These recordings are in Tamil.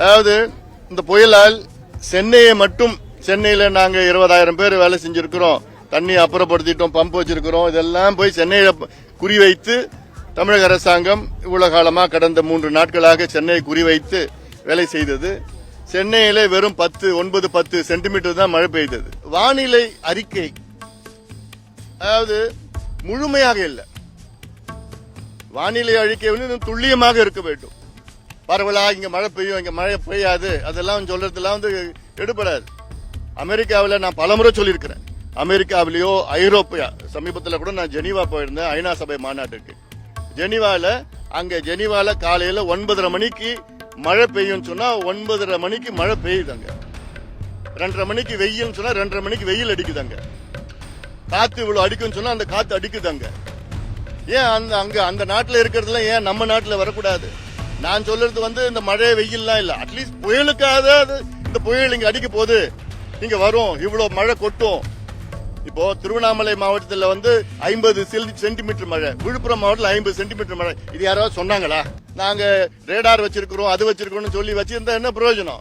அதாவது இந்த புயலால் சென்னையை மட்டும் சென்னையில் நாங்கள் இருபதாயிரம் பேர் வேலை செஞ்சுருக்கிறோம். தண்ணி அப்புறப்படுத்திட்டோம் பம்ப் வச்சிருக்கிறோம். இதெல்லாம் போய் சென்னையில் குறிவைத்து தமிழக அரசாங்கம் இவ்வளவு காலமாக கடந்த மூன்று நாட்களாக சென்னையை குறிவைத்து வேலை செய்தது. சென்னையில வெறும் பத்து ஒன்பது பத்து சென்டிமீட்டர் தான் மழை பெய்தது. வானிலை அறிக்கை. அதாவது முழுமையாக இல்லை. வானிலை அறிக்கை வந்து துல்லியமாக இருக்க வேண்டும். பரவலாக இங்கே மழை பெய்யும் இங்கே மழை பெய்யாது. அதெல்லாம் சொல்கிறதுலாம் வந்து எடுபடாது. அமெரிக்காவில் நான் பலமுறை சொல்லியிருக்கிறேன். அமெரிக்காவிலேயோ ஐரோப்பியா சமீபத்தில் கூட நான் ஜெனீவா போயிருந்தேன் ஐநா சபை மாநாட்டுக்கு. ஜெனீவாவில் அங்கே ஜெனீவாவில் காலையில் ஒன்பதரை மணிக்கு மழை பெய்யும் சொன்னால் ஒன்பதரை மணிக்கு மழை பெய்யுதாங்க. ரெண்டரை மணிக்கு வெயில்னு சொன்னால் ரெண்டரை மணிக்கு வெயில் அடிக்குதாங்க. காற்று இவ்வளோ அடிக்கும்னு சொன்னால் அந்த காத்து அடிக்குதாங்க. ஏன் அந்த அங்கே அந்த நாட்டில் இருக்கிறதுலாம் ஏன் நம்ம நாட்டில் வரக்கூடாது? நான் சொல்றது வந்து இந்த மழை வெயில்லாம் இல்லை. அட்லீஸ்ட் புயலுக்காக அது இந்த புயல் இங்க அடிக்க போகுது. இங்க வரும். இவ்வளோ மழை கொட்டும். இப்போ திருவண்ணாமலை மாவட்டத்தில் வந்து ஐம்பது சென்டிமீட்டர் மழை. விழுப்புரம் மாவட்டத்தில் ஐம்பது சென்டிமீட்டர் மழை. இது யாராவது சொன்னாங்களா? நாங்கள் ரேடார் வச்சிருக்கிறோம் அது வச்சிருக்கிறோம்னு சொல்லி வச்சிருந்தா என்ன பிரயோஜனம்?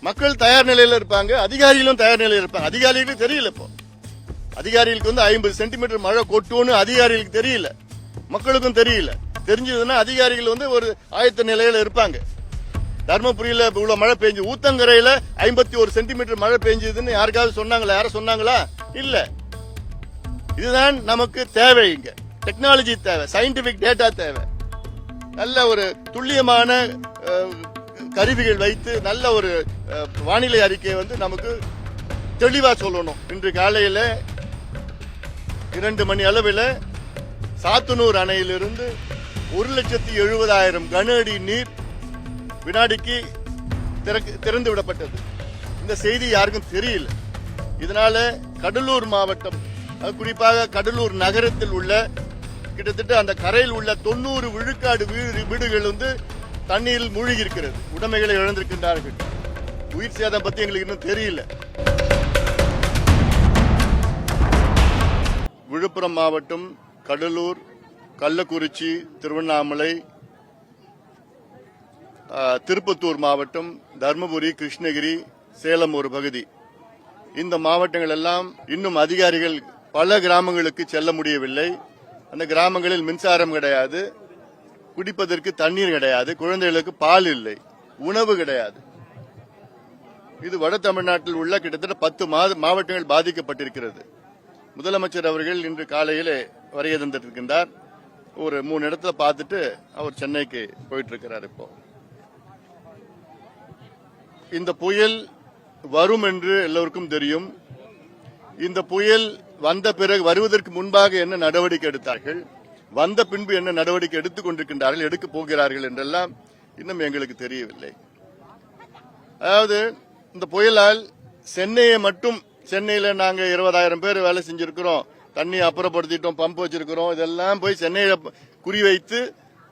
மக்கள் தயார் நிலையில் இருப்பாங்க அதிகாரிகளும் தயார் நிலையில் இருப்பாங்க. அதிகாரிகளுக்கு தெரியல இப்போ. அதிகாரிகளுக்கு வந்து ஐம்பது சென்டிமீட்டர் மழை கொட்டும்னு அதிகாரிகளுக்கு தெரியல. மக்களுக்கும் தெரியல. தெரிஞ்சதுன்னா அதிகாரிகள் வந்து ஒரு ஆயத்த நிலையில இருப்பாங்க. தர்மபுரியில இவ்வளவு மழை பெஞ்சு ஊத்தங்கரையில ஐம்பத்தி ஒரு சென்டிமீட்டர் மழை பெஞ்சதுன்னு யாருக்காவது சொன்னாங்களா? யாரும் சொன்னாங்களா? இல்ல. இதுதான் நமக்கு தேவை இங்க. டெக்னாலஜி தேவை சயின்டிபிக் டேட்டா தேவை. நல்ல ஒரு துல்லியமான கருவிகள் வைத்து நல்ல ஒரு வானிலை அறிக்கையை வந்து நமக்கு தெளிவா சொல்லணும். இன்று காலையில இரண்டு மணி அளவில் சாத்தனூர் அணையிலிருந்து ஒரு லட்சத்தி எழுபதாயிரம் கன அடி நீர் வினாடிக்கு திறந்து விடப்பட்டது இந்த செய்தி யாருக்கும் தெரியல. இதனால கடலூர் மாவட்டம் அது குறிப்பாக கடலூர் நகரத்தில் உள்ள கிட்டத்தட்ட அந்த கரையில் உள்ள தொண்ணூறு விழுக்காடு வீடு- வீடுகள் வந்து தண்ணீரில் மூழ்கி இருக்கிறது உடைமைகளை இழந்திருக்கின்றார்கள். உயிர் சேதம் பத்தி எங்களுக்கு இன்னும் தெரியல. விழுப்புரம் மாவட்டம் கடலூர் கள்ளக்குறிச்சி திருவண்ணாமலை திருப்பத்தூர் மாவட்டம் தர்மபுரி கிருஷ்ணகிரி சேலம் ஒரு பகுதி. இந்த மாவட்டங்கள் எல்லாம் இன்னும் அதிகாரிகள் பல கிராமங்களுக்கு செல்ல முடியவில்லை. அந்த கிராமங்களில் மின்சாரம் கிடையாது. குடிப்பதற்கு தண்ணீர் கிடையாது. குழந்தைகளுக்கு பால் இல்லை. உணவு கிடையாது. இது வட தமிழ்நாட்டில் உள்ள கிட்டத்தட்ட பத்து மாவட்டங்கள் பாதிக்கப்பட்டிருக்கிறது. முதலமைச்சர் அவர்கள் இன்று காலையிலே வரைய தந்திருக்கின்றார் ஒரு மூணு இடத்துல பார்த்துட்டு அவர் சென்னைக்கு போயிட்டு இருக்கிறார் இப்போ. இந்த புயல் வரும் என்று எல்லோருக்கும் தெரியும். இந்த புயல் வந்த பிறகு வருவதற்கு முன்பாக என்ன நடவடிக்கை எடுத்தார்கள்? வந்த பின்பு என்ன நடவடிக்கை எடுத்துக் கொண்டிருக்கின்றார்கள்? எடுக்க போகிறார்கள் என்றெல்லாம் இன்னும் எங்களுக்கு தெரியவில்லை. அதாவது இந்த புயலால் சென்னையை மட்டும் சென்னையில் நாங்கள் இருபதாயிரம் பேர் வேலை செஞ்சிருக்கிறோம். தண்ணி அப்புறப்படுத்திட்டோம் பம்ப் வச்சிருக்கிறோம். இதெல்லாம் போய் சென்னையில குறிவைத்து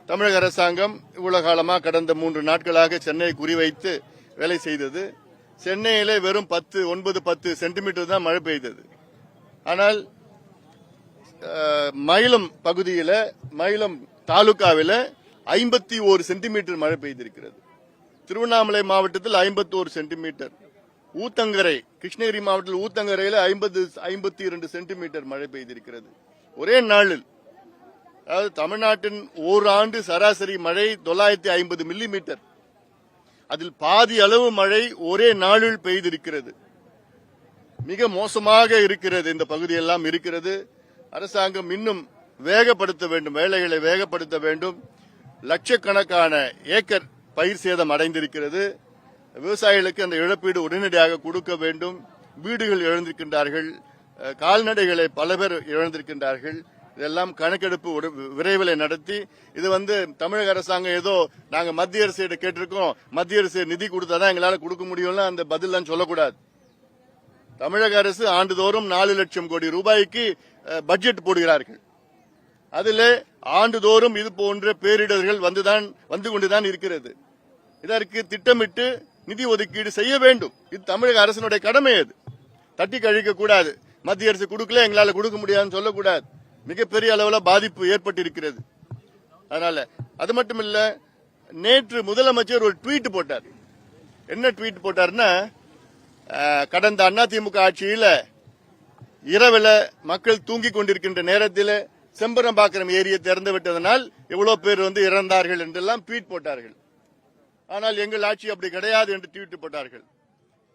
தமிழக அரசாங்கம் இவ்வளவு காலமா கடந்த மூன்று நாட்களாக சென்னையை குறிவைத்து வேலை செய்தது. சென்னையில வெறும் பத்து ஒன்பது பத்து சென்டிமீட்டர் தான் மழை பெய்தது. ஆனால் மயிலம் பகுதியில மயிலம் தாலுகாவில் ஐம்பத்தி ஒரு சென்டிமீட்டர் மழை பெய்திருக்கிறது. திருவண்ணாமலை மாவட்டத்தில் ஐம்பத்தோரு சென்டிமீட்டர் ஊத்தங்கரை கிருஷ்ணகிரி மாவட்டத்தில் ஊத்தங்கரையில் ஐம்பது ஐம்பத்தி இரண்டு சென்டிமீட்டர் மழை பெய்திருக்கிறது. ஒரே நாளில் அதாவது தமிழ்நாட்டின் ஓராண்டு சராசரி மழை தொள்ளாயிரத்தி ஐம்பது மில்லி மீட்டர் அதில் பாதி அளவு மழை ஒரே நாளில் பெய்திருக்கிறது. மிக மோசமாக இருக்கிறது இந்த பகுதியெல்லாம் இருக்கிறது. அரசாங்கம் இன்னும் வேகப்படுத்த வேண்டும் வேலைகளை வேகப்படுத்த வேண்டும். லட்சக்கணக்கான ஏக்கர் பயிர் சேதம் அடைந்திருக்கிறது. விவசாயிகளுக்கு அந்த இழப்பீடு உடனடியாக கொடுக்க வேண்டும். வீடுகள் இழந்திருக்கின்றார்கள் கால்நடைகளை பல பேர் இழந்திருக்கின்றார்கள். இதெல்லாம் கணக்கெடுப்பு விரைவில் நடத்தி இது வந்து தமிழக அரசாங்கம் ஏதோ நாங்க மத்திய அரசு கேட்டிருக்கோம். மத்திய அரசு நிதி கொடுத்தாதான் எங்களால கொடுக்க முடியும்ல அந்த பதிலாம் சொல்லக்கூடாது. தமிழக அரசு ஆண்டுதோறும் நாலு லட்சம் கோடி ரூபாய்க்கு பட்ஜெட் போடுகிறார்கள். அதில் ஆண்டுதோறும் இது போன்ற பேரிடர்கள் வந்துதான் வந்து கொண்டுதான் இருக்கிறது. இதற்கு திட்டமிட்டு நிதி ஒதுக்கீடு செய்ய வேண்டும். இது தமிழக அரசினுடைய கடமை அது. தட்டி கழிக்க கூடாது. மத்திய அரசு கொடுக்கல எங்களால கொடுக்க முடியாதுன்னு சொல்லக்கூடாது. மிகப்பெரிய அளவில் பாதிப்பு ஏற்பட்டிருக்கிறது. அதனால அது மட்டும் இல்ல நேற்று முதலமைச்சர் ஒரு ட்வீட் போட்டார். என்ன ட்வீட் போட்டார்னா கடந்த கடந்த அதிமுக ஆட்சியில இரவில் மக்கள் தூங்கிக் கொண்டிருக்கின்ற நேரத்தில் செம்பரம்பாக்கம் ஏரியை திறந்து விட்டதனால் எவ்வளவு பேர் வந்து இறந்தார்கள் என்றெல்லாம் ட்வீட் போட்டார்கள். ஆனால் எங்கள் ஆட்சி அப்படி கிடையாது என்று ட்வீட் போட்டார்கள்.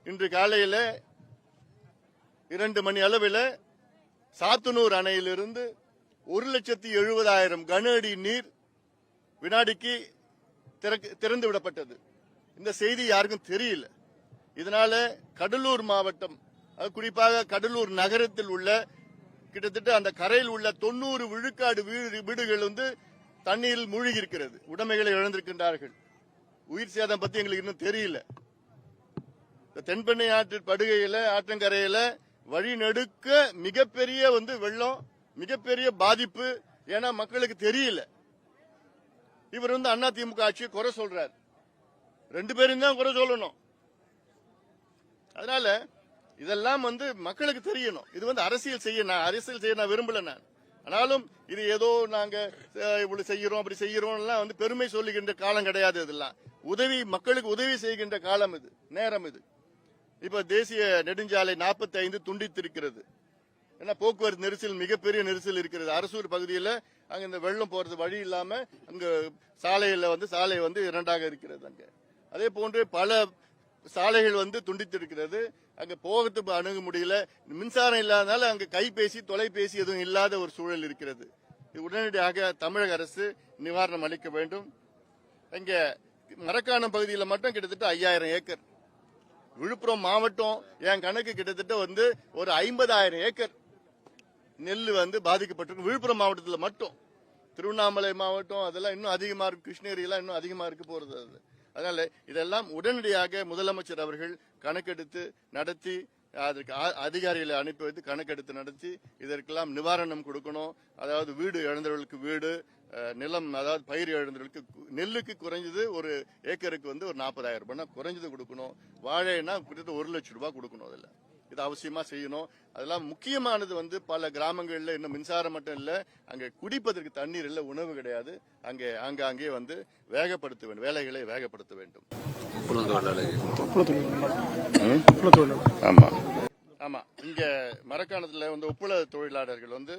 இன்று காலையில் இரண்டு மணி அளவில் சாத்தனூர் அணையிலிருந்து ஒரு லட்சத்தி எழுபதாயிரம் கன அடி நீர் வினாடிக்கு திறந்து விடப்பட்டது. இந்த செய்தி யாருக்கும் தெரியல. இதனால கடலூர் மாவட்டம் அது குறிப்பாக கடலூர் நகரத்தில் உள்ள கிட்டத்தட்ட அந்த கரையில் உள்ள தொண்ணூறு விழுக்காடு வீடு வீடுகள் வந்து தண்ணீரில் மூழ்கி இருக்கிறது உடைமைகளை இழந்திருக்கின்றார்கள். உயிர் சேதம் பத்தி எங்களுக்கு இன்னும் தெரியல. இந்த தென்பெண்ணை ஆற்று படுகையில ஆற்றங்கரையில வழிநடுக்க மிகப்பெரிய வந்து வெள்ளம் மிகப்பெரிய பாதிப்பு ஏன்னா மக்களுக்கு தெரியல. இவர் வந்து அண்ணா திமுக ஆட்சியை குறை சொல்றார். ரெண்டு பேரும் தான் குறை சொல்லணும். அதனால இதெல்லாம் வந்து மக்களுக்கு தெரியணும். இது வந்து அரசியல் செய்ய நான் அரசியல் செய்ய நான் விரும்பல நான். ஆனாலும் இது ஏதோ நாங்க இப்படி செய்யறோம் அப்படி செய்யறோம் எல்லாம் வந்து பெருமை சொல்லுகின்ற காலம் கிடையாது இதெல்லாம். உதவி மக்களுக்கு உதவி செய்கின்ற காலம் இது நேரம் இது. இப்ப தேசிய நெடுஞ்சாலை 45 ஐந்து துண்டித்திருக்கிறது. ஏன்னா போக்குவரத்து நெரிசல் மிகப்பெரிய நெரிசல் இருக்கிறது. அரசூர் பகுதியில் அங்க இந்த வெள்ளம் போறது வழி இல்லாம அங்க சாலையில வந்து சாலை வந்து இரண்டாக இருக்கிறது அங்க. அதே போன்று பல சாலைகள் வந்து துண்டித்திருக்கிறது. அங்க போகிறதுக்கு அணுக முடியல. மின்சாரம் இல்லாதனால அங்க கைபேசி தொலைபேசி எதுவும் இல்லாத ஒரு சூழல் இருக்கிறது. இது உடனடியாக தமிழக அரசு நிவாரணம் அளிக்க வேண்டும். அங்கே மரக்காணம் பகுதியில் மட்டும் கிட்டத்தட்ட ஐயாயிரம் ஏக்கர். விழுப்புரம் மாவட்டம் என் கணக்கு கிட்டத்தட்ட வந்து ஒரு ஐம்பதாயிரம் ஏக்கர். நெல் வந்து பாதிக்கப்பட்டிருக்கு. விழுப்புரம் மாவட்டத்தில் மட்டும். திருவண்ணாமலை மாவட்டம் அதெல்லாம் இன்னும் அதிகமாக இருக்கு. கிருஷ்ணகிரியெல்லாம் இன்னும் அதிகமாக இருக்கு போகிறது அது. அதனால இதெல்லாம் உடனடியாக முதலமைச்சர் அவர்கள் கணக்கெடுத்து நடத்தி அதற்கு அ- அதிகாரிகளை அனுப்பி வைத்து கணக்கெடுத்து நடத்தி இதற்கெல்லாம் நிவாரணம் கொடுக்கணும். அதாவது வீடு இழந்தவர்களுக்கு வீடு நிலம் அதாவது பயிர் இழந்தவர்களுக்கு கு- நெல்லுக்கு குறைஞ்சது ஒரு ஏக்கருக்கு வந்து ஒரு நாற்பதாயிரம் ரூபாய் குறைஞ்சது கொடுக்கணும். வாழைனா கிட்டத்தட்ட ஒரு லட்சம் ரூபாய் கொடுக்கணும் அதில். இது அவசியமா செய்யணும். அதெல்லாம் முக்கியமானது வந்து பல கிராமங்கள்ல இன்னும் மின்சாரம் மட்டும் இல்ல அங்க குடிப்பதற்கு தண்ணீர் இல்ல உணவு கிடையாது. அங்கே அங்கே வந்து வேகப்படுத்த வேண்டும் வேலைகளை வேகப்படுத்த வேண்டும். ஆமா ஆமா. இங்க மரக்காணத்துல வந்து ஒப்புள தொழிலாளர்கள் வந்து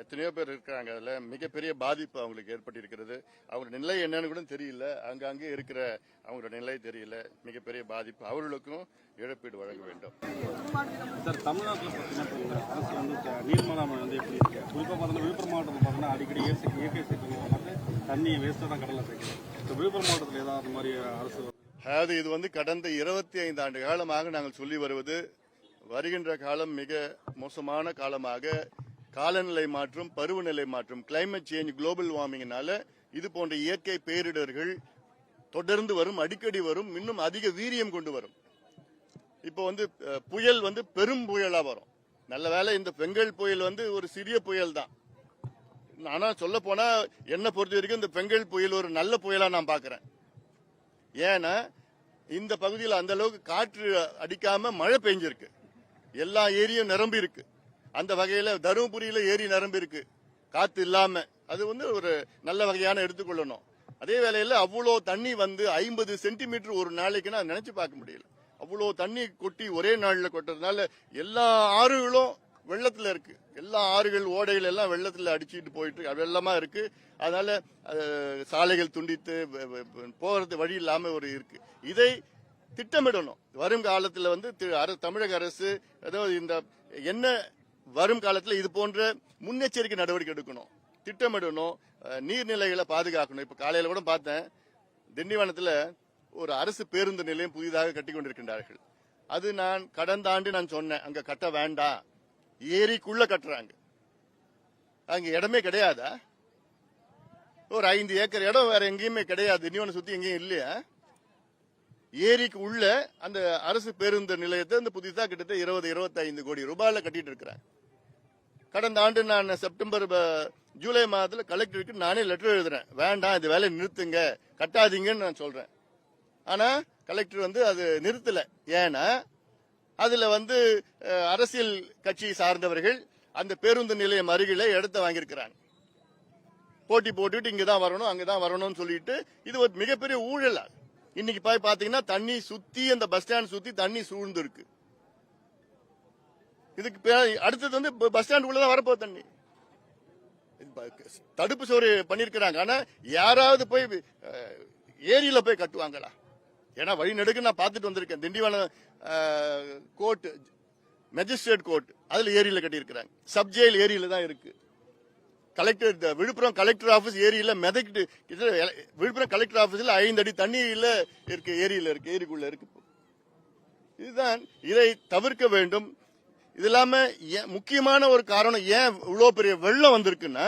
எத்தனையோ பேர் இருக்காங்க அதுல. மிகப்பெரிய பாதிப்பு அவங்களுக்கு ஏற்பட்டிருக்கிறது. அவங்க நிலை என்னன்னு கூட தெரியல. அங்கங்கே இருக்கிற அவங்களோட நிலை தெரியல. மிகப்பெரிய பாதிப்பு அவர்களுக்கும் இழப்பீடு வழங்க வேண்டும். சார் தமிழ்நாட்டில் பார்த்தீங்கன்னா அரசு வந்து க- நீர் மேலாண்மை வந்து எப்படி இருக்கு? குறிப்பாக பார்த்தீங்கன்னா விழுப்புரம் மாவட்டத்தில் பார்த்தீங்கன்னா அடிக்கடி இயற்கை இயற்கை வந்து தண்ணி வேஸ்ட்டாக தான் கடலில் சேர்க்குது இப்போ விழுப்புரம் மாவட்டத்தில் ஏதாவது மாதிரி அரசு அதாவது இது வந்து கடந்த இருபத்தி ஐந்து ஆண்டு காலமாக நாங்கள் சொல்லி வருவது வருகின்ற காலம் மிக மோசமான காலமாக காலநிலை மாற்றம் பருவநிலை மாற்றம் கிளைமேட் சேஞ்ச் குளோபல் வார்மிங்னால இது போன்ற இயற்கை பேரிடர்கள் தொடர்ந்து வரும் அடிக்கடி வரும் இன்னும் அதிக வீரியம் கொண்டு வரும். இப்போ வந்து புயல் வந்து பெரும் புயலா வரும். நல்ல வேளை இந்த பெங்கல் புயல் வந்து ஒரு சிறிய புயல் தான். ஆனா சொல்ல போனா என்ன பொறுத்த வரைக்கும் இந்த பெங்கல் புயல் ஒரு நல்ல புயலா நான் பாக்குறேன். ஏன்னா இந்த பகுதியில் அந்த அளவுக்கு காற்று அடிக்காம மழை பெஞ்சிருக்கு. எல்லா ஏரியும் நிரம்பி இருக்கு அந்த வகையில தருமபுரியில ஏரி நிரம்பி இருக்கு. காத்து இல்லாம. அது வந்து ஒரு நல்ல வகையான எடுத்துக்கொள்ளணும். அதே வேளையில அவ்வளோ தண்ணி வந்து ஐம்பது சென்டிமீட்டர் ஒரு நாளைக்கு நான் நினைச்சு பார்க்க முடியல. அவ்வளோ தண்ணி கொட்டி ஒரே நாளில் கொட்டுறதுனால எல்லா ஆறுகளும் வெள்ளத்துல இருக்கு. எல்லா ஆறுகள் ஓடைகள் எல்லாம் வெள்ளத்துல அடிச்சுட்டு போயிட்டு இருக்கு. வெள்ளமா இருக்கு. அதனால சாலைகள் துண்டித்து போகிறது வழி இல்லாம ஒரு இருக்கு. இதை திட்டமிடணும். வரும் காலத்துல வந்து தி- தமிழக அரசு அதாவது இந்த என்ன வரும் காலத்துல இது போன்ற முன்னெச்சரிக்கை நடவடிக்கை எடுக்கணும். திட்டமிடணும். நீர்நிலைகளை பாதுகாக்கணும். இப்ப காலையில கூட பார்த்தேன் திண்டிவனத்தில் ஒரு அரசு பேருந்து நிலையம் புதிதாக கட்டி கொண்டிருக்கின்றார்கள். அது நான் கடந்த ஆண்டு நான் சொன்னேன் அங்க கட்ட வேண்டாம். ஏரிக்குள்ள கட்டுறாங்க. அங்க இடமே கிடையாதா? ஒரு ஐந்து ஏக்கர் இடம் வேற எங்கேயுமே கிடையாது. திண்டிவனம் சுத்தி எங்கேயும் இல்லையா? ஏரிக்கு உள்ள அந்த அரசு பேருந்து நிலையத்தை இந்த புதிதா கிட்டத்தட்ட இருபது இருபத்தி ஐந்து கோடி ரூபாயில கட்டிட்டு இருக்கிறாங்க. கடந்த ஆண்டு நான் செப்டம்பர் ஜூலை மாதத்தில் கலெக்டருக்கு நானே லெட்டர் எழுதுறேன். வேண்டாம் இது வேலையை நிறுத்துங்க கட்டாதீங்கன்னு நான் சொல்றேன். ஆனா கலெக்டர் வந்து அது நிறுத்தல. ஏன்னா அதுல வந்து அரசியல் கட்சி சார்ந்தவர்கள் அந்த பேருந்து நிலையம் அருகில இடத்த வாங்கியிருக்கிறாங்க. போட்டி போட்டுட்டு இங்க தான் வரணும் அங்க தான் வரணும்னு சொல்லிட்டு இது ஒரு மிகப்பெரிய ஊழல் இன்னைக்கு போய் பாத்தீங்கன்னா தண்ணி சுத்தி அந்த பஸ் ஸ்டாண்ட் சுத்தி தண்ணி சூழ்ந்து இருக்கு இதுக்கு பே- அடுத்தது வந்து பஸ் ஸ்டாண்ட் உள்ளதான் வரப்போகுது தண்ணி. இது தடுப்பு சோறு பண்ணிருக்கிறாங்க. ஆனா யாராவது போய் ஏரியில போய் கட்டுவாங்களா? ஏன்னா வழி நெடுக்க நான் பார்த்துட்டு வந்திருக்கேன். திண்டிவனம் கோர்ட் மெஜிஸ்ட்ரேட் கோர்ட் அதுல ஏரியில கட்டியிருக்கிறாங்க. சப் ஜெயில் ஏரியில தான் இருக்கு. கலெக்டர் இந்த விழுப்புரம் கலெக்டர் ஆபீஸ் ஏரியில மிதக்கிட்டு விழுப்புரம் கலெக்டர் ஆபீஸ்ல ஐந்து அடி தண்ணியில இருக்கு ஏரியில இருக்கு ஏரிக்குள்ள இருக்கு. இதுதான் இதை தவிர்க்க வேண்டும். இது இல்லாம ஏன் முக்கியமான ஒரு காரணம் ஏன் இவ்வளவு பெரிய வெள்ளம் வந்திருக்குன்னா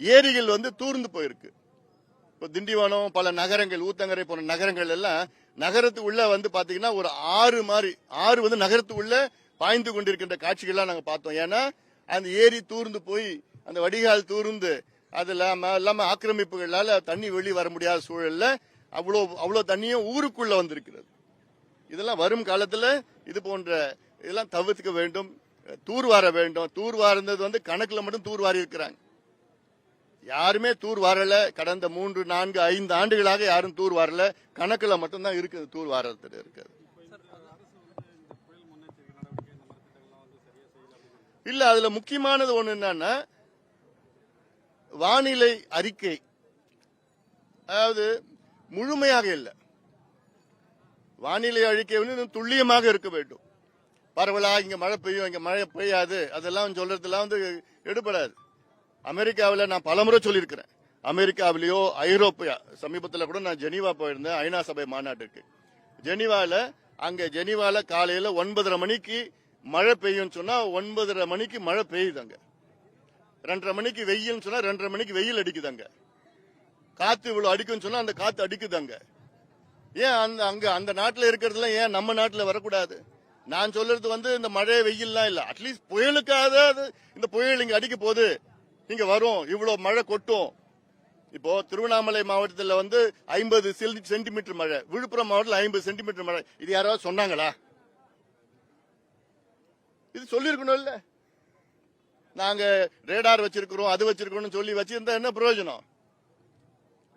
ஏரிகள் வந்து தூர்ந்து போயிருக்கு. இப்போ திண்டிவனம் பல நகரங்கள் ஊத்தங்கரை போன்ற நகரங்கள் எல்லாம் நகரத்து உள்ள வந்து பாத்தீங்கன்னா ஒரு ஆறு மாதிரி ஆறு வந்து நகரத்து உள்ள பாய்ந்து கொண்டிருக்கின்ற காட்சிகள்லாம் நாங்க பார்த்தோம். ஏன்னா அந்த ஏரி தூர்ந்து போய் அந்த வடிகால் தூர்ந்து அது இல்லாம இல்லாம ஆக்கிரமிப்புகளால தண்ணி வெளியே வர முடியாத சூழல்ல அவ்வளோ அவ்வளோ தண்ணியும் ஊருக்குள்ள வந்திருக்கிறது. இதெல்லாம் வரும் காலத்துல இது போன்ற இதெல்லாம் தவிர்த்துக்க வேண்டும். தூர் வார வேண்டும். தூர்வார்ந்தது வந்து கணக்கில் மட்டும் தூர் வாரி இருக்கிறாங்க. யாருமே தூர் வரல. கடந்த மூன்று நான்கு ஐந்து ஆண்டுகளாக யாரும் தூர் வரல. கணக்குல மட்டும்தான் இருக்குது. தூர் வாரத்தில் இருக்கிறது இல்ல அதுல முக்கியமானது ஒண்ணு என்னன்னா வானிலை அறிக்கை. அதாவது முழுமையாக இல்லை. வானிலை அறிக்கை வந்து துல்லியமாக இருக்க வேண்டும். பரவலா இங்க மழை பெய்யும் இங்க மழை பெய்யாது. அதெல்லாம் சொல்றதெல்லாம் வந்து எடுபடாது. அமெரிக்காவில் நான் பலமுறை சொல்லியிருக்கிறேன். அமெரிக்காவிலேயோ ஐரோப்பியா சமீபத்தில் கூட நான் ஜெனீவா போயிருந்தேன் ஐநா சபை மாநாட்டுக்கு. ஜெனீவாவில் அங்கே ஜெனீவாவில் காலையில் ஒன்பதரை மணிக்கு மழை பெய்யும் சொன்னால் ஒன்பதரை மணிக்கு மழை பெய்யுது அங்கே. ரெண்டரை மணிக்கு வெயில்னு சொன்னால் ரெண்டரை மணிக்கு வெயில் அடிக்குது அங்கே. காற்று இவ்வளோ அடிக்கும்னு சொன்னால் அந்த காற்று அடிக்குது அங்கே. ஏன் அந்த அங்கே அந்த நாட்டில் இருக்கிறதுலாம் ஏன் நம்ம நாட்டில் வரக்கூடாது? நான் சொல்றது வந்து இந்த மழை வெயில்லாம் இல்ல. அட்லீஸ்ட் புயலுக்காக இந்த புயல் இங்க அடிக்க போகுது. இங்க வரும். இவ்வளவு மழை கொட்டும். இப்போ திருவண்ணாமலை மாவட்டத்தில் வந்து ஐம்பது சென்டிமீட்டர் மழை. விழுப்புரம் மாவட்டத்தில் ஐம்பது சென்டிமீட்டர் மழை. இது யாராவது சொன்னாங்களா? இது சொல்லியிருக்கணும் இல்ல. நாங்க ரேடார் வச்சிருக்கிறோம் அது வச்சிருக்கிறோம்னு சொல்லி வச்சிருந்தா என்ன பிரயோஜனம்?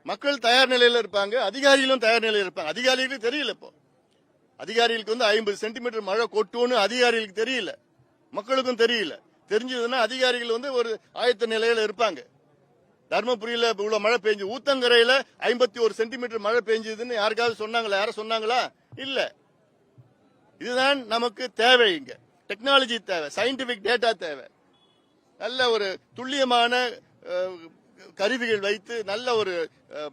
மக்கள் தயார் நிலையில இருப்பாங்க அதிகாரிகளும் தயார் நிலையில இருப்பாங்க. அதிகாரிகளுக்கு தெரியல இப்போ. அதிகாரிகளுக்கு வந்து ஐம்பது சென்டிமீட்டர் மழை கொட்டும்னு அதிகாரிகளுக்கு தெரியல. மக்களுக்கும் தெரியல. தெரிஞ்சதுன்னா அதிகாரிகள் வந்து ஒரு ஆயத்த நிலையில இருப்பாங்க. தர்மபுரியில இவ்வளவு மழை பெஞ்சு ஊத்தங்கரையில ஐம்பத்தி ஒரு சென்டிமீட்டர் மழை பெஞ்சதுன்னு யாருக்காவது சொன்னாங்களா? யாரும் சொன்னாங்களா? இல்ல. இதுதான் நமக்கு தேவை இங்க. டெக்னாலஜி தேவை சயின்டிபிக் டேட்டா தேவை. நல்ல ஒரு துல்லியமான கருவிகள் வைத்து நல்ல ஒரு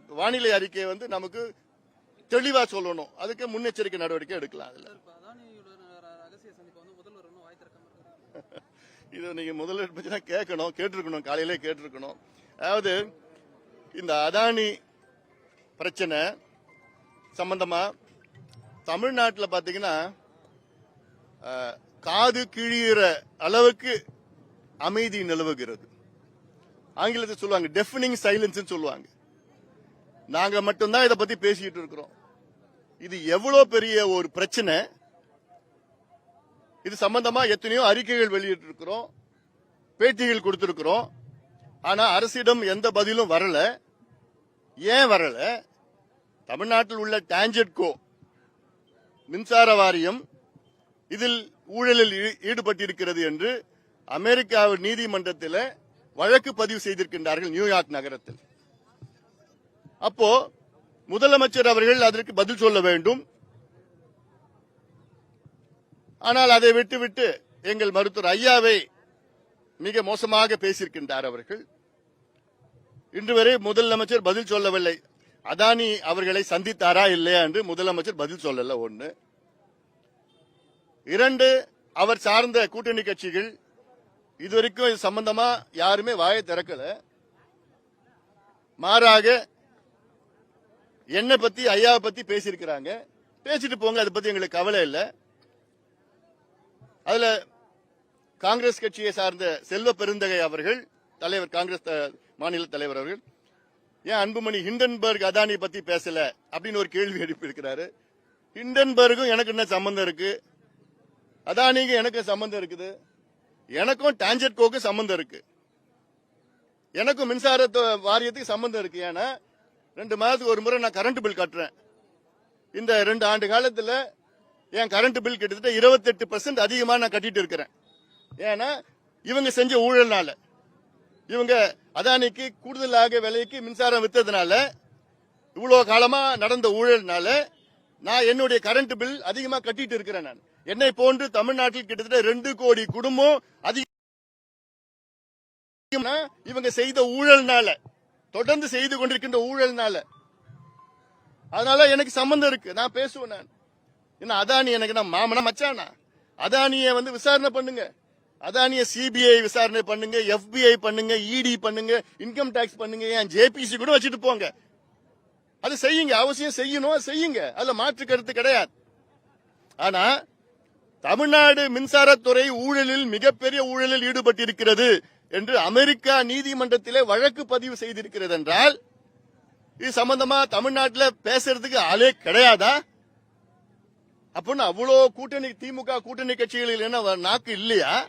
வானிலை அறிக்கையை வந்து நமக்கு தெளிவா சொல்லணும். அதுக்கு முன்னெச்சரிக்கை நடவடிக்கை எடுக்கலாம் அதுல. முதல்வர் இது நீங்க முதல்ல பத்தி தான் கேட்கணும் கேட்டிருக்கணும் காலையிலே கேட்டிருக்கணும். அதாவது இந்த அதானி பிரச்சனை சம்பந்தமா தமிழ்நாட்டில் பாத்தீங்கன்னா அஹ், காது கிழிகிற அளவுக்கு அமைதி நிலவுகிறது. ஆங்கிலத்தில் சொல்லுவாங்க டெஃபனிங் சைலன்ஸ் சொல்லுவாங்க. நாங்க மட்டும்தான் இதை பத்தி பேசிட்டு இருக்கிறோம். இது எவ்வளவு பெரிய ஒரு பிரச்சனை? இது சம்பந்தமா எத்தனையோ அறிக்கைகள் வெளியிட்டு இருக்கிறோம். பேட்டிகள் கொடுத்திருக்கிறோம். ஆனா அரசிடம் எந்த பதிலும் வரல. ஏன் வரல? தமிழ்நாட்டில் உள்ள டான்ஜெட்கோ மின்சார வாரியம் இதில் ஊழலில் ஈ- ஈடுபட்டிருக்கிறது என்று அமெரிக்காவின் நீதிமன்றத்தில் வழக்கு பதிவு செய்திருக்கின்றார்கள் நியூயார்க் நகரத்தில். அப்போ முதலமைச்சர் அவர்கள் அதற்கு பதில் சொல்ல வேண்டும். ஆனால் அதை விட்டுவிட்டு எங்கள் மருத்துவர் ஐயாவை மிக மோசமாக பேசியிருக்கின்றார் அவர்கள். இன்று வரை முதலமைச்சர் பதில் சொல்லவில்லை. அதானி அவர்களை சந்தித்தாரா இல்லையா என்று முதலமைச்சர் பதில் சொல்லல ஒன்று இரண்டு அவர் சார்ந்த கூட்டணி கட்சிகள் இதுவரைக்கும் இது சம்பந்தமா யாருமே வாயை திறக்கல. மாறாக என்னை பத்தி ஐயாவை பத்தி பேசியிருக்கிறாங்க. பேசிட்டு போங்க அதை பத்தி எங்களுக்கு கவலை இல்லை. அதுல காங்கிரஸ் கட்சியை சார்ந்த செல்வ பெருந்தகை அவர்கள் தலைவர் காங்கிரஸ் த- மாநில தலைவர் அவர்கள் ஏன் அன்புமணி ஹிண்டன்பர்க் அதானி பத்தி பேசல? அப்படின்னு ஒரு கேள்வி எழுப்பியிருக்கிறாரு. ஹிண்டன்பர்க்கும் எனக்கு என்ன சம்பந்தம் இருக்கு? அதானிக்கு எனக்கு சம்பந்தம் இருக்குது. எனக்கும் டான்ஜெட்கோக்கும் சம்பந்தம் இருக்கு. எனக்கும் மின்சார வாரியத்துக்கு சம்பந்தம் இருக்கு. ஏன்னா ரெண்டு மாதத்துக்கு ஒரு முறை நான் கரண்ட் பில் கட்டுறேன். இந்த ரெண்டு ஆண்டு காலத்தில் என் கரண்ட் பில் கிட்டத்தட்ட இருபத்தெட்டு பர்சன்ட் அதிகமாக நான் கட்டிட்டு இருக்கிறேன். ஏன்னா இவங்க செஞ்ச ஊழல்னால இவங்க அதானிக்கு கூடுதலாக விலைக்கு மின்சாரம் வித்ததுனால இவ்வளோ காலமாக நடந்த ஊழல்னால நான் என்னுடைய கரண்ட் பில் அதிகமாக கட்டிட்டு இருக்கிறேன் நான். என்னை போன்று தமிழ்நாட்டில் கிட்டத்தட்ட ரெண்டு கோடி குடும்பம் அதிகம் இவங்க செய்த ஊழல்னால தொடர்ந்து செய்து கொண்டிருக்கின்ற ஊழல்னால. அதனால எனக்கு சம்பந்தம் இருக்கு. நான் பேசுவேன் நான். என்ன அதானி எனக்கு நான் மாமனா மச்சானா? அதானிய வந்து விசாரணை பண்ணுங்க. அதானிய சிபிஐ விசாரணை பண்ணுங்க எஃபிஐ பண்ணுங்க இடி பண்ணுங்க இன்கம் டாக்ஸ் பண்ணுங்க ஏன் ஜேபிசி கூட வச்சுட்டு போங்க. அது செய்யுங்க அவசியம் செய்யணும் செய்யுங்க. அதுல மாற்று கருத்து கிடையாது. ஆனா தமிழ்நாடு மின்சாரத்துறை ஊழலில் மிகப்பெரிய ஊழலில் ஈடுபட்டிருக்கிறது. என்று அமெரிக்கா நீதிமன்றத்திலே வழக்கு பதிவு செய்திருக்கிறது என்றால் இது சம்பந்தமா தமிழ்நாட்டில் பேசுறதுக்கு ஆளே கிடையாதா? அப்படின்னு அவ்வளோ கூட்டணி திமுக கூட்டணி கட்சிகளில் என்ன நாக்கு இல்லையா?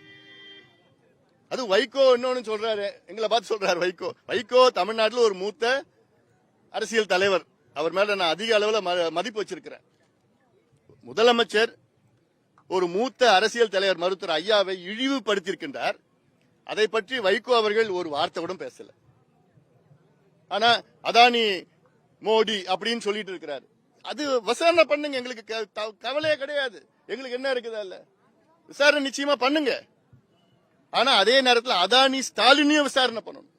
அது வைகோ இன்னொன்னு சொல்றாரு. எங்களை பார்த்து சொல்றாரு வைகோ. வைகோ தமிழ்நாட்டில் ஒரு மூத்த அரசியல் தலைவர். அவர் மேல நான் அதிக அளவில் ம- மதிப்பு வச்சிருக்கிறேன். முதலமைச்சர் ஒரு மூத்த அரசியல் தலைவர் மருத்துவர் ஐயாவை இழிவுபடுத்தியிருக்கின்றார். அதை பற்றி வைகோ அவர்கள் ஒரு வார்த்தை கூட பேசல. ஆனா அதானி மோடி அப்படின்னு சொல்லிட்டு இருக்கிறாரு. அது விசாரணை பண்ணுங்க எங்களுக்கு க- த- கவலையே கிடையாது. எங்களுக்கு என்ன இருக்குதா இல்ல விசாரணை நிச்சயமா பண்ணுங்க. ஆனா அதே நேரத்தில் அதானி ஸ்டாலினையும் விசாரணை பண்ணணும்.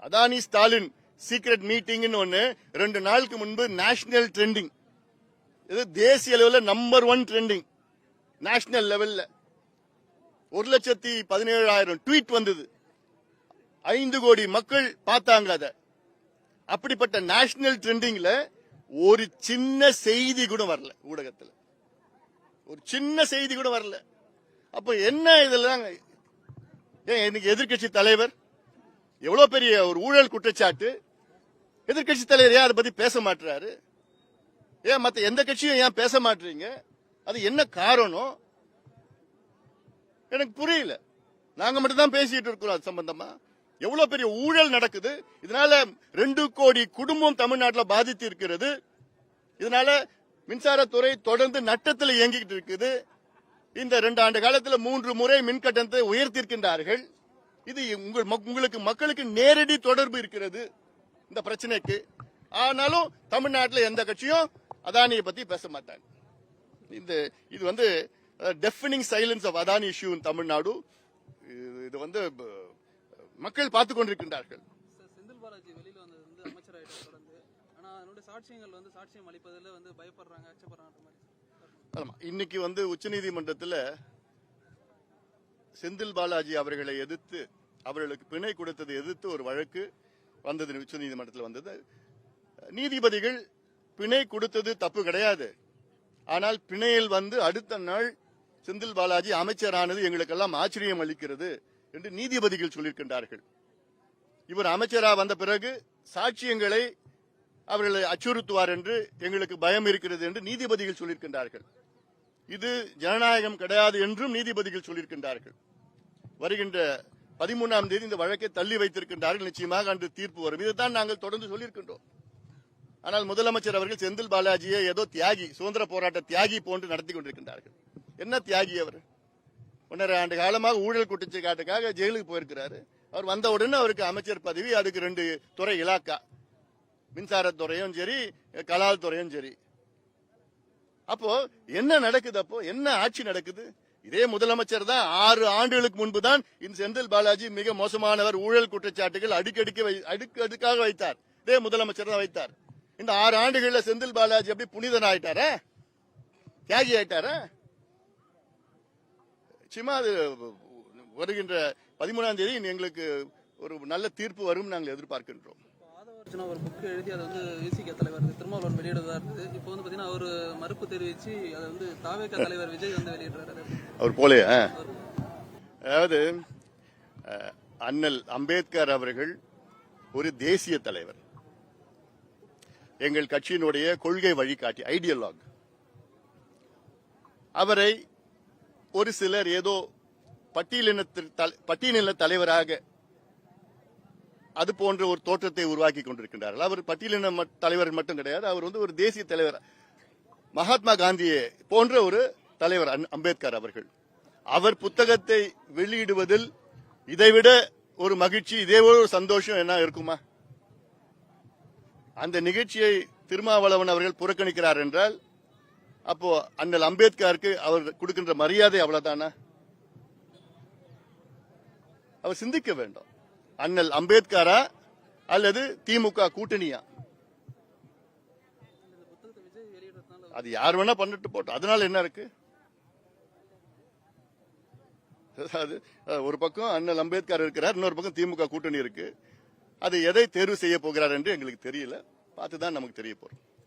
அதானி ஸ்டாலின் சீக்ரெட் மீட்டிங்னு ஒன்று ரெண்டு நாளுக்கு முன்பு நேஷனல் ட்ரெண்டிங் இது தேசிய லெவலில் நம்பர் ஒன் ட்ரெண்டிங் நேஷனல் லெவலில் ஒரு லட்சத்தி பதினேழாயிரம் ட்வீட் வந்தது. ஐந்து கோடி மக்கள் பார்த்தாங்க அதை. அப்படிப்பட்ட நேஷனல் ட்ரெண்டிங்ல ஒரு சின்ன செய்தி கூட வரல ஊடகத்தில். ஒரு சின்ன செய்தி கூட வரல. அப்ப என்ன இதெல்லாம்? ஏன் இன்னைக்கு எதிர்க்கட்சி தலைவர் எவ்வளவு பெரிய ஒரு ஊழல் குற்றச்சாட்டு. எதிர்க்கட்சி தலைவர் ஏன் அதை பத்தி பேச மாட்டுறாரு? ஏன் மற்ற எந்த கட்சியும் ஏன் பேச மாட்டீங்க அது என்ன காரணம்? எனக்கு புரியல. நாங்க மட்டும் தான் பேசிட்டு இருக்கிறோம் அது சம்பந்தமா? எவ்வளவு பெரிய ஊழல் நடக்குது? இதனால ரெண்டு கோடி குடும்பம் தமிழ்நாட்டில் பாதித்து இருக்கிறது. இதனால மின்சாரத்துறை தொடர்ந்து நட்டத்தில் இயங்கிக்கிட்டு இருக்குது. இந்த ரெண்டு ஆண்டு காலத்தில் மூன்று முறை மின் கட்டணத்தை உயர்த்திருக்கின்றார்கள் இது உங்கள் உங்களுக்கு மக்களுக்கு நேரடி தொடர்பு இருக்கிறது இந்த பிரச்சனைக்கு. ஆனாலும் தமிழ்நாட்டில் எந்த கட்சியும் அதானியை பத்தி பேச மாட்டாங்க. இந்த இது வந்து deafening silence of Adani issue in Tamil Nadu இது- வந்து மக்கள் பார்த்து கொண்டிருக்கின்றார்கள். செந்தில் பாலாஜி வெளியில வந்தது வந்து அமைச்சராயிட்டார் தொடர்ந்து. ஆனா அதனுடைய சாட்சியங்கள் வந்து சாட்சியம் அளிப்பதில் வந்து பயப்படுறாங்க அச்சப்படுறாங்க ஆமா இன்னைக்கு வந்து உச்சநீதிமன்றத்தில் செந்தில் பாலாஜி அவர்களை எதிர்த்து அவர்களுக்கு பிணை கொடுத்ததை எதிர்த்து ஒரு வழக்கு வந்தது உச்சநீதிமன்றத்தில் வந்தது. நீதிபதிகள் பிணை கொடுத்தது தப்பு கிடையாது. ஆனால் பிணையில் வந்து அடுத்த நாள் செந்தில் பாலாஜி அமைச்சரானது எங்களுக்கெல்லாம் ஆச்சரியம் அளிக்கிறது என்று நீதிபதிகள் சொல்லியிருக்கின்றார்கள். இவர் அமைச்சரா வந்த பிறகு சாட்சியங்களை அவர்களை அச்சுறுத்துவார் என்று எங்களுக்கு பயம் இருக்கிறது என்று நீதிபதிகள் சொல்லியிருக்கின்றார்கள். இது ஜனநாயகம் கிடையாது என்றும் நீதிபதிகள் சொல்லியிருக்கின்றார்கள். வருகின்ற பதிமூணாம் தேதி இந்த வழக்கை தள்ளி வைத்திருக்கின்றார்கள். நிச்சயமாக அன்று தீர்ப்பு வரும். இதுதான் நாங்கள் தொடர்ந்து சொல்லியிருக்கின்றோம். ஆனால் முதலமைச்சர் அவர்கள் செந்தில் பாலாஜியை ஏதோ தியாகி சுதந்திர போராட்ட தியாகி போன்று நடத்தி கொண்டிருக்கின்றார்கள். என்ன தியாகி அவர்? ஒன்றரை ஆண்டு காலமாக ஊழல் குற்றச்சாட்டுக்காக ஜெயிலுக்கு போயிருக்கிறாரு. அவர் வந்த உடனே அவருக்கு அமைச்சர் பதவி அதுக்கு ரெண்டு துறை இலாக்கா. மின்சாரத்துறையும் சரி கலால் துறையும் சரி. அப்போ என்ன நடக்குது அப்போ? என்ன ஆட்சி நடக்குது? இதே முதலமைச்சர் தான் ஆறு ஆண்டுகளுக்கு முன்பு தான் இந்த செந்தில் பாலாஜி மிக மோசமானவர் ஊழல் குற்றச்சாட்டுகள் அடுக்கடுக்கு வை- அடுக்கு அடுக்காக வைத்தார். இதே முதலமைச்சர் தான் வைத்தார். இந்த ஆறு ஆண்டுகள்ல செந்தில் பாலாஜி அப்படி புனிதன் ஆயிட்டாரா தியாகி ஆயிட்டாரா நிச்சயமா அது வருகின்ற பதிமூணாம் தேதி எங்களுக்கு ஒரு நல்ல தீர்ப்பு வரும் நாங்கள் எதிர்பார்க்கின்றோம். ஒரு புக் எழுதி அதை வந்து விசிக தலைவர் திருமாவளவன் வெளியிடுவதா இருக்குது. இப்போ வந்து பாத்தீங்கன்னா அவர் மறுப்பு தெரிவிச்சு அதை வந்து தாவேக தலைவர் விஜய் வந்து வெளியிடுறாரு. அவர் போலே அதாவது அண்ணல் அம்பேத்கர் அவர்கள் ஒரு தேசிய தலைவர். எங்கள் கட்சியினுடைய கொள்கை வழிகாட்டி ஐடியலாக். அவரை ஒரு சிலர் ஏதோ பட்டியலின தலைவராக அது போன்ற ஒரு தோற்றத்தை உருவாக்கி கொண்டிருக்கின்றார்கள். அவர் பட்டியலின தலைவர் மட்டும் கிடையாது. அவர் வந்து ஒரு தேசிய தலைவர். மகாத்மா காந்தியை போன்ற ஒரு தலைவர் அம்பேத்கர் அவர்கள். அவர் புத்தகத்தை வெளியிடுவதில் இதைவிட ஒரு மகிழ்ச்சி இதே ஒரு சந்தோஷம் என்ன இருக்குமா? அந்த நிகழ்ச்சியை திருமாவளவன் அவர்கள் புறக்கணிக்கிறார் என்றால் அப்போ அண்ணல் அம்பேத்கருக்கு அவர் கொடுக்கின்ற மரியாதை அவ்வளவுதானா? அவர் சிந்திக்க வேண்டும். அண்ணல் அம்பேத்கரா அல்லது திமுக கூட்டணியா? அது யார் வேணா பண்ணிட்டு போட்டோம். அதனால என்ன இருக்கு? அதாவது ஒரு பக்கம் அண்ணல் அம்பேத்கர் இருக்கிறார் இன்னொரு பக்கம் திமுக கூட்டணி இருக்கு. அது எதை தேர்வு செய்ய போகிறார் என்று எங்களுக்கு தெரியல. பார்த்து தான் நமக்கு தெரிய போறோம்.